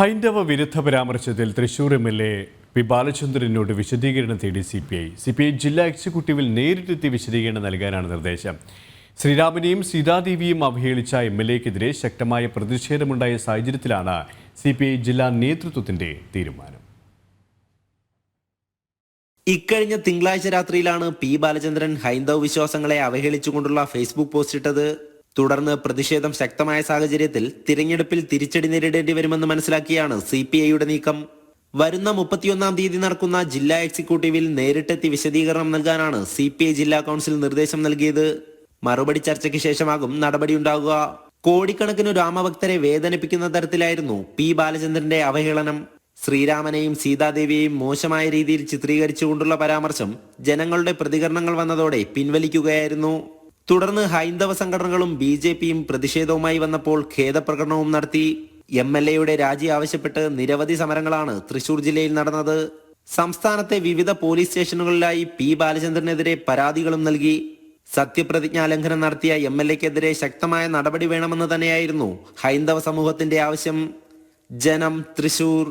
ഹൈന്ദവ വിരുദ്ധ പരാമർശത്തിൽ Thrissur M L A P ബാലചന്ദ്രനോട് വിശദീകരണം തേടി C P I. C P I ജില്ലാ എക്സിക്യൂട്ടീവിൽ നേരിട്ടെത്തി വിശദീകരണം നൽകാനാണ് നിർദ്ദേശം. ശ്രീരാമനെയും സീതാദേവിയും അവഹേളിച്ച എം എൽ എക്കെതിരെ ശക്തമായ പ്രതിഷേധമുണ്ടായ സാഹചര്യത്തിലാണ് സി പി ഐ ജില്ലാ നേതൃത്വത്തിന്റെ തീരുമാനം. ഇക്കഴിഞ്ഞ തിങ്കളാഴ്ച രാത്രിയിലാണ് പി ബാലചന്ദ്രൻ ഹൈന്ദവ വിശ്വാസങ്ങളെ അവഹേളിച്ചുകൊണ്ടുള്ള ഫേസ്ബുക്ക് പോസ്റ്റ് ഇട്ടത് തുടർന്ന് പ്രതിഷേധം ശക്തമായ സാഹചര്യത്തിൽ തിരഞ്ഞെടുപ്പിൽ തിരിച്ചടി നേരിടേണ്ടി വരുമെന്ന് മനസ്സിലാക്കിയാണ് സി പി ഐയുടെ നീക്കം. വരുന്ന മുപ്പത്തിയൊന്നാം തീയതി നടക്കുന്ന ജില്ലാ എക്സിക്യൂട്ടീവിൽ നേരിട്ടെത്തി വിശദീകരണം നൽകാനാണ് സി പി ഐ ജില്ലാ കൗൺസിൽ നിർദ്ദേശം നൽകിയത്. മറുപടി ചർച്ചയ്ക്ക് ശേഷമാകും നടപടിയുണ്ടാകുക കോടിക്കണക്കിന് രാമഭക്തരെ വേദനിപ്പിക്കുന്ന തരത്തിലായിരുന്നു പി ബാലചന്ദ്രന്റെ അവഹേളനം. ശ്രീരാമനെയും സീതാദേവിയെയും മോശമായ രീതിയിൽ ചിത്രീകരിച്ചുകൊണ്ടുള്ള പരാമർശം ജനങ്ങളുടെ പ്രതികരണങ്ങൾ വന്നതോടെ പിൻവലിക്കുകയായിരുന്നു. തുടർന്ന് ഹൈന്ദവ സംഘടനകളും ബി ജെ പിയും പ്രതിഷേധവുമായി വന്നപ്പോൾ ഖേദപ്രകടനവും നടത്തി. എം എൽ എയുടെ രാജി ആവശ്യപ്പെട്ട് നിരവധി സമരങ്ങളാണ് തൃശൂർ ജില്ലയിൽ നടന്നത്. സംസ്ഥാനത്തെ വിവിധ പോലീസ് സ്റ്റേഷനുകളിലായി പി ബാലചന്ദ്രനെതിരെ പരാതികളും നൽകി. സത്യപ്രതിജ്ഞാ ലംഘനം നടത്തിയ എം എൽ എക്കെതിരെ ശക്തമായ നടപടി വേണമെന്ന് തന്നെയായിരുന്നു ഹൈന്ദവ സമൂഹത്തിന്റെ ആവശ്യം. ജനം തൃശൂർ.